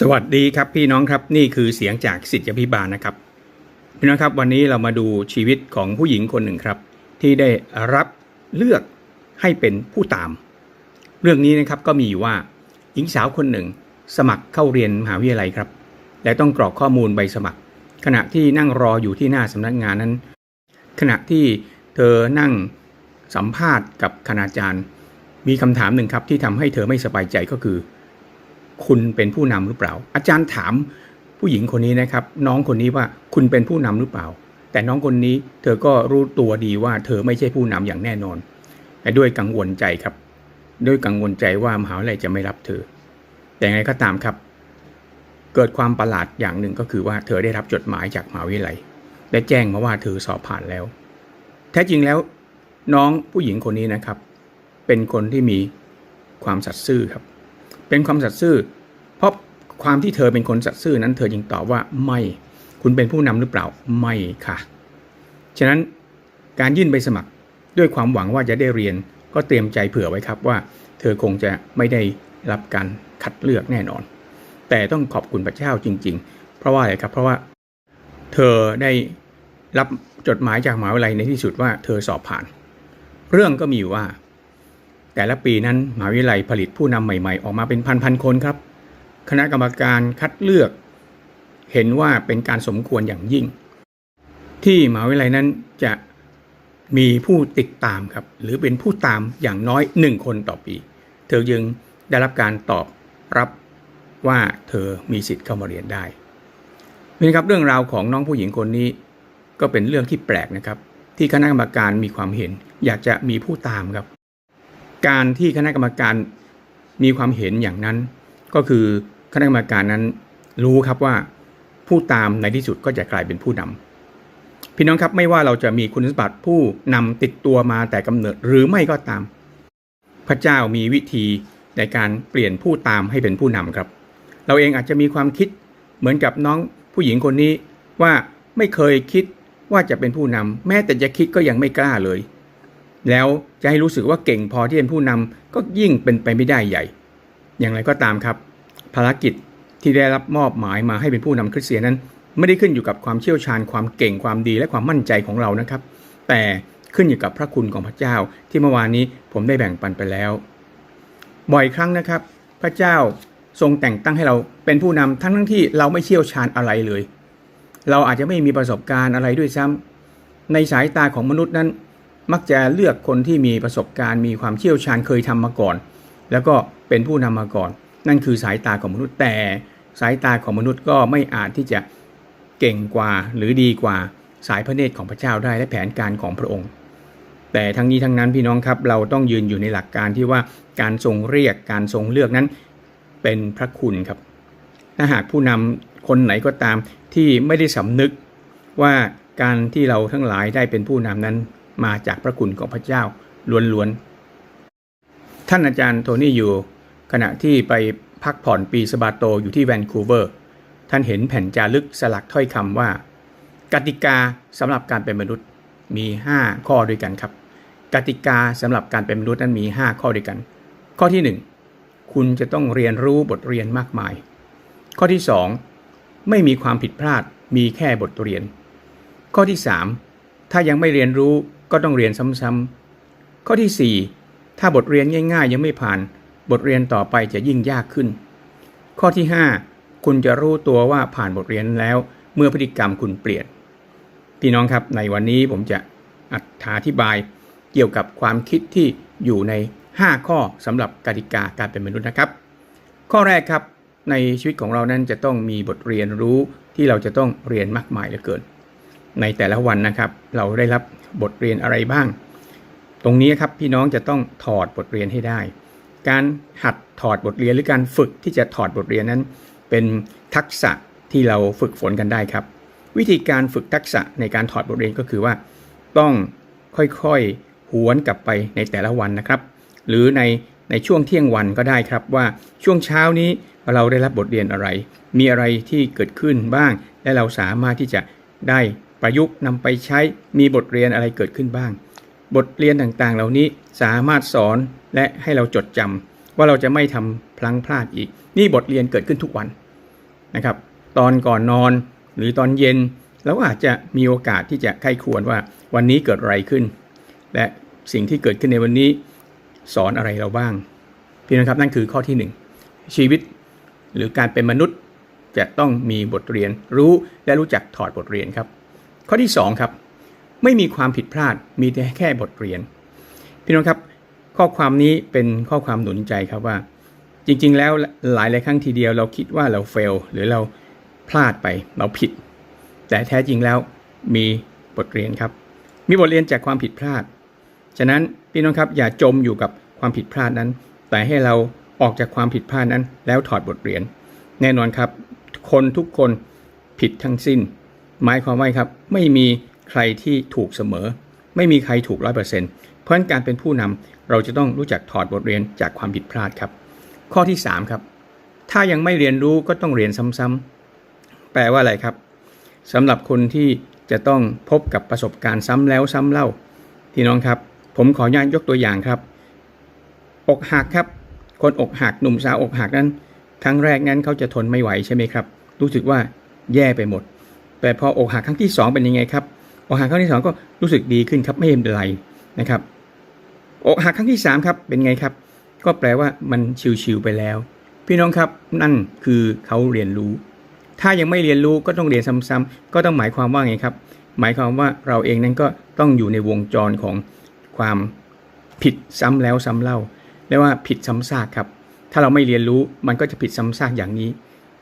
สวัสดีครับพี่น้องครับนี่คือเสียงจากสิทธิพิบาลนะครับพี่น้องครับวันนี้เรามาดูชีวิตของผู้หญิงคนหนึ่งครับ ที่ได้รับเลือกให้เป็นผู้ตาม เรื่องนี้นะครับก็มีอยู่ว่าหญิงสาวคนหนึ่ง สมัครเข้าเรียนมหาวิทยาลัยครับ และต้องกรอกข้อมูลใบสมัคร ขณะที่นั่งรออยู่ที่หน้าสำนักงานนั้น ขณะที่เธอนั่งสัมภาษณ์กับคณาจารย์ มีคำถามหนึ่งครับที่ทำให้เธอไม่สบายใจก็คือ คุณเป็นผู้นำหรือเปล่า อาจารย์ถามผู้หญิงคนนี้นะครับ น้องคนนี้ว่าคุณเป็นผู้นำหรือเปล่า แต่น้องคนนี้เธอก็รู้ตัวดีว่าเธอไม่ใช่ผู้นำอย่างแน่นอนแต่ด้วยกังวลใจครับ ด้วยกังวลใจว่ามหาวิทยาลัยจะไม่รับเธอ แต่อย่างไรก็ตามครับ เกิดความประหลาดอย่างหนึ่งก็คือว่าเธอได้รับจดหมายจากมหาวิทยาลัยและแจ้งมาว่าเธอสอบผ่านแล้ว แท้จริงแล้วน้องผู้หญิงคนนี้นะครับ เป็นคนที่มีความสัตย์ซื่อครับ เป็นความสัตย์ซื่อ เพราะความที่เธอเป็นคนสัตย์ซื่อนั้นเธอจึงตอบว่าไม่ คุณเป็นผู้นำหรือเปล่าไม่ค่ะ ฉะนั้นการยื่นใบสมัครด้วยความหวังว่าจะได้เรียนก็เตรียมใจเผื่อไว้ครับว่า เธอคงจะไม่ได้รับการคัดเลือกแน่นอน แต่ต้องขอบคุณพระเจ้าจริง ๆ เพราะว่าอะไรครับเพราะว่า เธอได้รับจดหมายจากมหาวิทยาลัยในที่สุดว่าเธอสอบผ่าน เรื่องก็มีอยู่ว่า แต่ละปีนั้นมหาวิทยาลัยผลิตผู้นำใหม่ ๆ ออกมาเป็นพันๆคนครับ คณะกรรมการคัดเลือก เห็นว่าเป็นการสมควรอย่างยิ่ง ที่มหาวิทยาลัยนั้นจะมีผู้ติดตามครับ หรือเป็นผู้ตามอย่างน้อยหนึ่งคนต่อปี เธอจึงได้รับการตอบรับว่าเธอมีสิทธิ์เข้ามาเรียนได้นี่ครับเรื่องราวของน้องผู้หญิงคนนี้ ก็เป็นเรื่องที่แปลกนะครับ ที่คณะกรรมการมีความเห็น อยากจะมีผู้ตามครับ การที่คณะกรรมการมีความเห็นอย่างนั้น ก็คือคณะกรรมการนั้นรู้ครับว่าผู้ตามในที่สุดก็จะกลายเป็นผู้นำพี่น้องครับไม่ว่าเราจะมีคุณสมบัติผู้นำติดตัวมาแต่กำเนิดหรือไม่ก็ตาม พระเจ้ามีวิธีในการเปลี่ยนผู้ตามให้เป็นผู้นำครับ เราเองอาจจะมีความคิดเหมือนกับน้องผู้หญิงคนนี้ว่าไม่เคยคิดว่าจะเป็นผู้นำแม้แต่จะคิดก็ยังไม่กล้าเลย แล้วจะให้รู้สึกว่าเก่งพอที่เป็นผู้นำก็ยิ่งเป็นไปไม่ได้ใหญ่ อย่างไรก็ตามครับ ภารกิจที่ได้รับมอบหมายมาให้เป็นผู้นำคริสเตียนนั้น ไม่ได้ขึ้นอยู่กับความเชี่ยวชาญความเก่งความดีและความมั่นใจของเรานะครับ แต่ขึ้นอยู่กับพระคุณของพระเจ้าที่เมื่อวานนี้ผมได้แบ่งปันไปแล้ว บ่อยครั้งนะครับ พระเจ้าทรงแต่งตั้งให้เราเป็นผู้นำทั้งทั้งที่เราไม่เชี่ยวชาญอะไรเลย เราอาจจะไม่มีประสบการณ์อะไรด้วยซ้ำในสายตาของมนุษย์นั้น มักจะเลือกคนที่มีประสบการณ์มีความเชี่ยวชาญเคยทำมาก่อน แล้วก็เป็นผู้นำมาก่อน นั่นคือสายตาของมนุษย์แต่สายตาของมนุษย์ก็ไม่อาจที่จะเก่งกว่าหรือดีกว่าสายพระเนตรของพระเจ้าได้และแผนการของพระองค์ แต่ทั้งนี้ทั้งนั้นพี่น้องครับเราต้องยืนอยู่ในหลักการที่ว่าการทรงเรียกการทรงเลือกนั้นเป็นพระคุณครับ ถ้าหากผู้นำคนไหนก็ตามที่ไม่ได้สำนึกว่าการที่เราทั้งหลายได้เป็นผู้นำนั้น มาจากพระคุณของพระเจ้าล้วนๆ ท่านอาจารย์โทนี่อยู่ ขณะที่ไปพักผ่อนปีสบาโตอยู่ที่แวนคูเวอร์ ท่านเห็นแผ่นจารึกสลักถ้อยคำว่า กติกาสำหรับการเป็นมนุษย์มี 5 ข้อด้วยกันครับ กติกาสำหรับการเป็นมนุษย์นั้นมี 5 ข้อด้วยกัน ข้อที่ 1 คุณจะต้องเรียนรู้บทเรียนมากมาย ข้อที่ 2 ไม่มีความผิดพลาดมีแค่บทเรียน ข้อที่ 3 ถ้ายังไม่เรียนรู้ ก็ต้องเรียนซ้ำๆข้อที่ 4 ถ้าบทเรียนง่าย ๆ ยังไม่ผ่าน บทเรียนต่อไปจะยิ่งยากขึ้น ข้อที่ 5 คุณจะรู้ตัวว่าผ่านบทเรียนแล้วเมื่อพฤติกรรมคุณเปลี่ยนพี่น้องครับในวันนี้ผมจะอธิบายเกี่ยวกับความคิดที่อยู่ใน 5 ข้อสำหรับกติกาการเป็นมนุษย์นะครับ ข้อแรกครับในชีวิตของเรานั้นจะต้องมีบทเรียนรู้ที่เราจะต้องเรียนมากมายเหลือเกิน ในแต่ละวันนะครับ เราได้รับบทเรียนอะไรบ้าง ตรงนี้ครับพี่น้องจะต้องถอดบทเรียนให้ได้ การหัดถอดบทเรียนหรือการฝึกที่จะถอดบทเรียนนั้น เป็นทักษะที่เราฝึกฝนกันได้ครับ วิธีการฝึกทักษะในการถอดบทเรียนก็คือว่า ต้องค่อยๆหวนกลับไปในแต่ละวันนะครับ หรือในในช่วงเที่ยงวันก็ได้ครับว่าช่วงเช้านี้เราได้รับบทเรียนอะไร มีอะไรที่เกิดขึ้นบ้าง และเราสามารถที่จะได้ ประยุกต์นำไปใช้มีบทเรียนอะไรเกิดขึ้นบ้าง บทเรียนต่างๆ เหล่านี้สามารถสอนและให้เราจดจำว่าเราจะไม่ทำพลังพลาดอีก นี่บทเรียนเกิดขึ้นทุกวันนะครับ ตอนก่อนนอนหรือตอนเย็นเราก็อาจจะมีโอกาสที่จะใคร่ควรว่าวันนี้เกิดอะไรขึ้น และสิ่งที่เกิดขึ้นในวันนี้สอนอะไรเราบ้างพี่น้องครับนั่นคือข้อที่หนึ่งชีวิตหรือการเป็นมนุษย์จะต้องมีบทเรียนรู้และรู้จักถอดบทเรียนครับ ข้อที่สองครับ ไม่มีความผิดพลาดมีแต่แค่บทเรียน พี่น้องครับ ข้อความนี้เป็นข้อความหนุนใจครับว่า จริงๆ แล้วหลายหลายครั้งทีเดียวเราคิดว่าเราเฟลหรือเราพลาดไปเราผิด แต่แท้จริงแล้วมีบทเรียนครับ มีบทเรียนจากความผิดพลาด ฉะนั้นพี่น้องครับอย่าจมอยู่กับความผิดพลาดนั้น แต่ให้เราออกจากความผิดพลาดนั้น แล้วถอดบทเรียน แน่นอนครับ คนทุกคนผิดทั้งสิ้น หมายความว่าครับไม่มีใครที่ถูกเสมอ ไม่มีใครถูกร้อยเปอร์เซ็นต์เพราะฉะนั้นการเป็นผู้นำเราจะต้องรู้จักถอดบทเรียนจากความผิดพลาดครับ ข้อที่ 3 ครับ ถ้ายังไม่เรียนรู้ก็ต้องเรียนซ้ำๆแปลว่าอะไรครับสำหรับคนที่จะต้องพบกับประสบการณ์ซ้ำแล้วซ้ำเล่าพี่น้องครับ ผมขออนุญาตยกตัวอย่างครับ อกหักครับ คนอกหักหนุ่มสาวอกหักนั้นครั้งแรกนั้นเขาจะทนไม่ไหวใช่ไหมครับ รู้สึกว่าแย่ไปหมด แต่พออกหักครั้งที่ 2 เป็นยังไงครับอกหักครั้งที่ 2 ก็รู้สึกดีขึ้นครับไม่เป็นไรนะครับอกหักครั้งที่ 3 ครับเป็นไงครับ ก็แปลว่ามันชิวๆไปแล้ว พี่น้องครับนั่นคือเขาเรียนรู้ ถ้ายังไม่เรียนรู้ก็ต้องเรียนซ้ำๆก็ต้องหมายความว่าไงครับ หมายความว่าเราเองนั้นก็ต้องอยู่ในวงจรของความผิดซ้ำแล้วซ้ำเล่าเรียกว่าผิดซ้ำซากครับ ถ้าเราไม่เรียนรู้มันก็จะผิดซ้ำซากอย่างนี้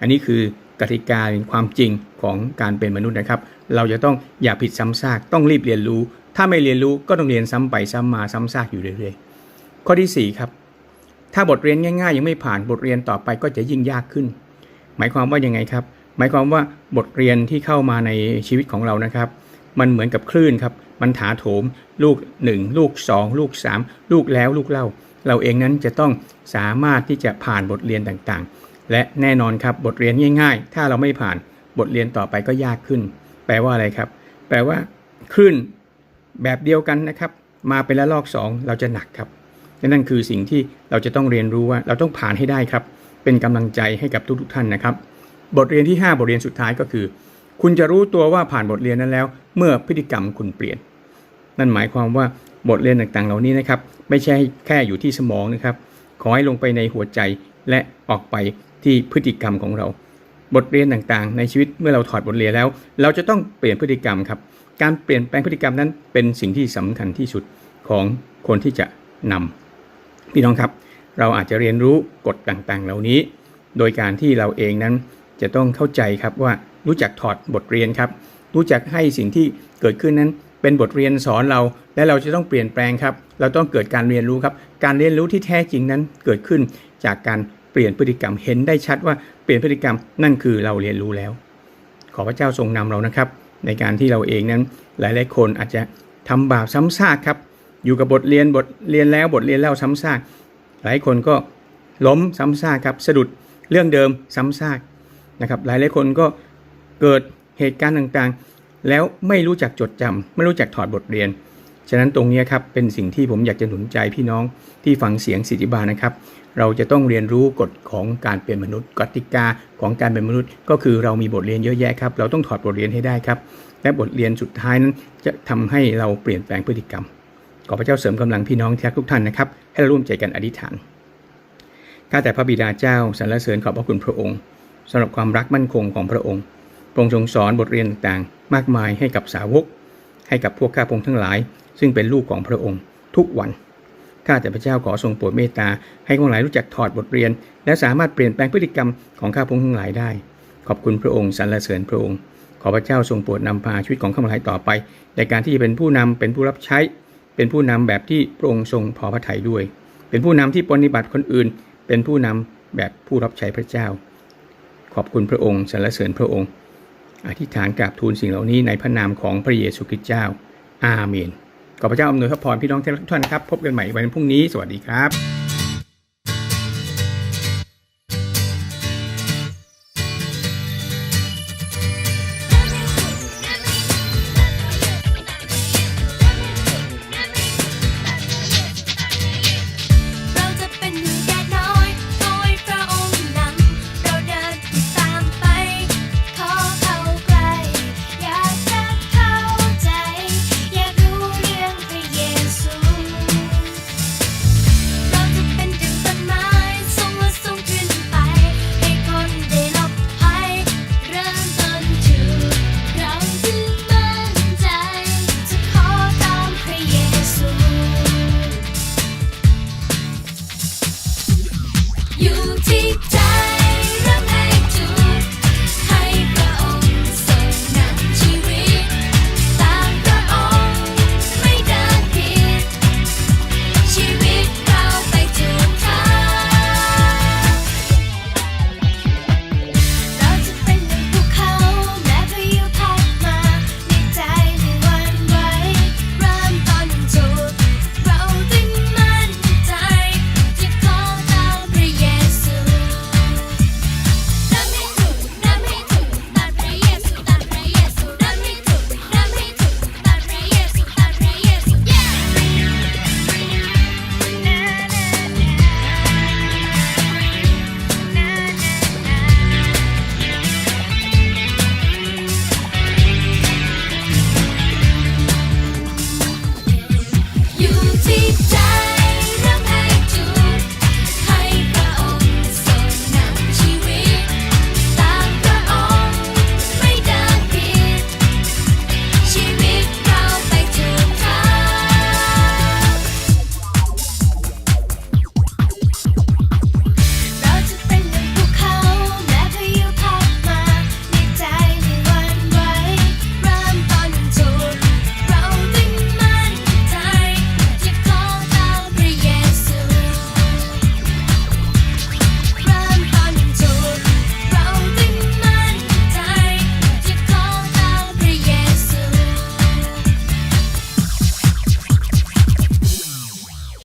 อันนี้คือ กติกาความจริงของการเป็นมนุษย์นะครับ เราจะต้องอย่าผิดซ้ำซากต้องรีบเรียนรู้ ถ้าไม่เรียนรู้ก็ต้องเรียนซ้ำไปซ้ำมาซ้ำซากอยู่เรื่อยๆข้อที่4ครับถ้าบทเรียนง่ายๆ ยังไม่ผ่านบทเรียนต่อไปก็จะยิ่งยากขึ้น หมายความว่ายังไงครับ หมายความว่าบทเรียนที่เข้ามาในชีวิตของเรานะครับ มันเหมือนกับคลื่นครับมันถาโถม ลูก 1 ลูก 2 ลูก 3 ลูกแล้วลูกเล่า เราเองนั้นจะต้องสามารถที่จะผ่านบทเรียนต่างๆ และแน่นอนครับบทเรียนง่ายๆ ถ้าเราไม่ผ่านบทเรียนต่อไปก็ยากขึ้น แปลว่าอะไรครับ แปลว่าคลื่นแบบเดียวกันนะครับ มาเป็นละลอกสองเราจะหนักครับนั่นคือสิ่งที่เราจะต้องเรียนรู้ว่าเราต้องผ่านให้ได้ครับ เป็นกำลังใจให้กับทุกๆทท่านนะครับ บทเรียนที่ 5 บทเรียนสุดท้ายก็คือ คุณจะรู้ตัวว่าผ่านบทเรียนนั้นแล้ว เมื่อพฤติกรรมคุณเปลี่ยน นั่นหมายความว่าบทเรียนต่างๆ เหล่านี้นะครับ ไม่ใช่แค่อยู่ที่สมองนะครับ ขอให้ลงไปในหัวใจ และออกไปที่พฤติกรรมของเรา บทเรียนต่างๆ ในชีวิตเมื่อเราถอดบทเรียนแล้ว เราจะต้องเปลี่ยนพฤติกรรมครับ การเปลี่ยนแปลงพฤติกรรมนั้นเป็นสิ่งที่สำคัญที่สุดของคนที่จะนำพี่น้องครับ เราอาจจะเรียนรู้กฎต่างๆ เหล่านี้ โดยการที่เราเองนั้นจะต้องเข้าใจครับว่ารู้จักถอดบทเรียนครับ รู้จักให้สิ่งที่เกิดขึ้นนั้นเป็นบทเรียนสอนเรา และเราจะต้องเปลี่ยนแปลงครับ เราต้องเกิดการเรียนรู้ครับ การเรียนรู้ที่แท้จริงนั้นเกิดขึ้น จากการเปลี่ยนพฤติกรรมเห็นได้ชัดว่าเปลี่ยนพฤติกรรมนั่นคือเราเรียนรู้แล้ว ขอพระเจ้าทรงนำเรานะครับ ในการที่เราเองนั้นหลายๆคนอาจจะทำบาปซ้ำซากครับ อยู่กับบทเรียนบทเรียนแล้วบทเรียนแล้วซ้ำซากหลายคนก็ล้มซ้ำซากครับสะดุดเรื่องเดิมซ้ำซากนะครับหลายหลายคนก็เกิดเหตุการณ์ต่างๆ แล้วไม่รู้จักจดจำไม่รู้จักถอดบทเรียน ฉะนั้นตรงนี้ครับเป็นสิ่งที่ผมอยากจะหนุนใจพี่น้องที่ฟังเสียงสิทธิบาลนะครับ เราจะต้องเรียนรู้กฎของการเป็นมนุษย์ กติกาของการเป็นมนุษย์ ก็คือเรามีบทเรียนเยอะแยะครับ เราต้องถอดบทเรียนให้ได้ครับ และบทเรียนสุดท้ายนั้นจะทำให้เราเปลี่ยนแปลงพฤติกรรม ขอพระเจ้าเสริมกำลังพี่น้องที่รักทุกท่านนะครับ ให้เราร่วมใจกันอธิษฐานข้าแต่พระบิดาเจ้าสรรเสริญขอบพระคุณพระองค์สำหรับความรักมั่นคงของพระองค์พระองค์ทรงสอนบทเรียนต่างๆ มากมายให้กับสาวก ให้กับพวกข้าพงทั้งหลาย ซึ่งเป็นลูกของพระองค์ทุกวันข้าแต่พระเจ้าขอทรงโปรดเมตตาให้ข้าพงหลายรู้จักถอดบทเรียน และสามารถเปลี่ยนแปลงพฤติกรรมของข้าพงทั้งหลายได้ ขอบคุณพระองค์สรรเสริญพระองค์ ขอพระเจ้าทรงโปรดนำพาชีวิตของข้าพงหลายต่อไป ในการที่จะเป็นผู้นำเป็นผู้รับใช้ เป็นผู้นำแบบที่พระองค์ทรงพอพระทัยด้วย เป็นผู้นำที่ปฏิบัติคนอื่น เป็นผู้นำแบบผู้รับใช้พระเจ้า ขอบคุณพระองค์สรรเสริญพระองค์ อธิษฐานกราบทูลสิ่งเหล่านี้ในพระนามของพระเยซูคริสต์เจ้า อาเมน ขอพระเจ้าอำนวยพระพรพี่น้องทุกท่านครับ พบกันใหม่วันพรุ่งนี้ สวัสดีครับ